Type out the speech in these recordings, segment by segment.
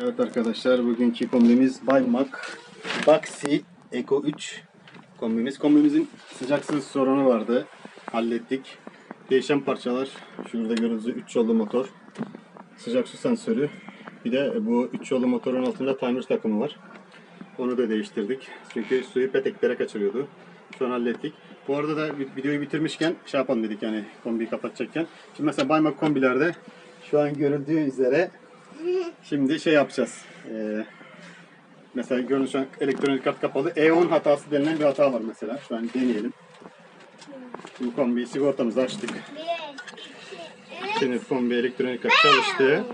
Evet arkadaşlar bugünkü kombimiz Baymax Baxi Eco 3 kombimiz. Kombimizin sıcak sığ sorunu vardı. Hallettik. Değişen parçalar. Şurada gördüğünüz 3 yollu motor. Sıcak su sensörü. Bir de bu 3 yollu motorun altında timer takımı var. Onu da değiştirdik. Çünkü suyu peteklere kaçırıyordu. Şu an hallettik. Bu arada da vi- videoyu bitirmişken şey yapalım dedik yani kombiyi kapatacakken. Şimdi mesela Baymax kombilerde şu an görüldüğü üzere Şimdi şey yapacağız. Ee, mesela an elektronik kart kapalı. E10 hatası denilen bir hata var mesela. Şu an deneyelim. Şimdi kombi sigortamızı açtık. Şimdi kombi elektronik kart çalıştı.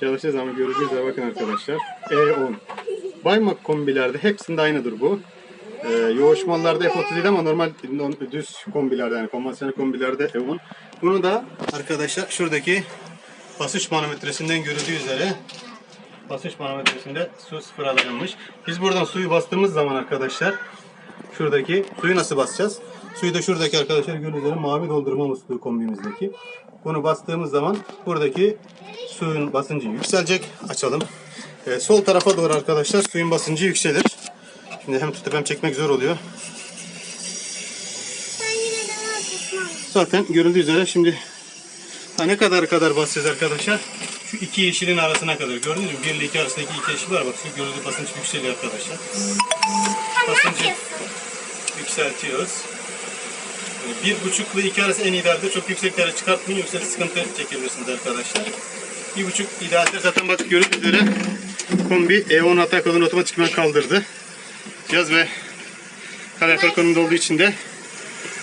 Çalıştığı zaman gördüğünüz üzere bakın arkadaşlar. E10. Baymak kombilerde hepsinde aynıdır bu. Ee, yoğuşmalarda F37 ama normal düz kombilerde yani konvansiyonel kombilerde E10. Bunu da arkadaşlar şuradaki basınç manometresinden görüldüğü üzere basınç manometresinde su sıfır alınmış. Biz buradan suyu bastığımız zaman arkadaşlar şuradaki suyu nasıl basacağız? Suyu da şuradaki arkadaşlar gördüğünüz üzere mavi doldurma musluğu kombimizdeki. Bunu bastığımız zaman buradaki suyun basıncı yükselecek. Açalım. Ee, sol tarafa doğru arkadaşlar suyun basıncı yükselir. Şimdi hem tutup hem çekmek zor oluyor. Zaten görüldüğü üzere şimdi Ha, ne kadar kadar basacağız arkadaşlar? Şu iki yeşilin arasına kadar. Gördünüz mü? 1 ile 2 arasındaki iki yeşil var. Bak şu görüldüğü basınç yükseliyor arkadaşlar. Basıncı yükseltiyoruz. Bir buçuk ile iki arası en idealdir. Çok yükseklere çıkartmayın yoksa sıkıntı çekebilirsiniz arkadaşlar. Bir buçuk idealdir. Zaten bak görüldüğü üzere kombi E10 hata kodunu otomatikman kaldırdı. Cihaz ve kalorifer konumunda olduğu için de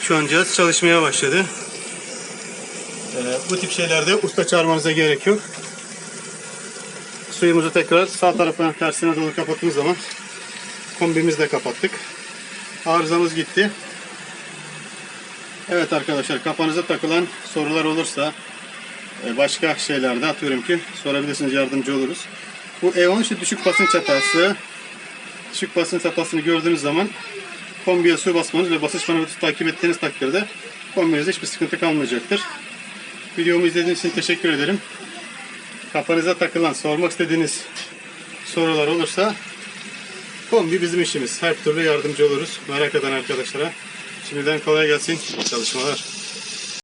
şu an cihaz çalışmaya başladı. Ee, bu tip şeylerde usta çağırmanıza gerek yok. Suyumuzu tekrar sağ tarafına tersine doğru kapattığımız zaman kombimizi de kapattık. Arızamız gitti. Evet arkadaşlar kafanıza takılan sorular olursa e, başka şeylerde atıyorum ki sorabilirsiniz yardımcı oluruz. Bu E10 işte düşük basınç hatası. Düşük basınç hatasını gördüğünüz zaman kombiye su basmanız ve basınç manometresi takip ettiğiniz takdirde kombinizde hiçbir sıkıntı kalmayacaktır. Videomu izlediğiniz için teşekkür ederim. Kafanıza takılan, sormak istediğiniz sorular olursa kombi bizim işimiz. Her türlü yardımcı oluruz. Merak eden arkadaşlara. Şimdiden kolay gelsin. Çalışmalar.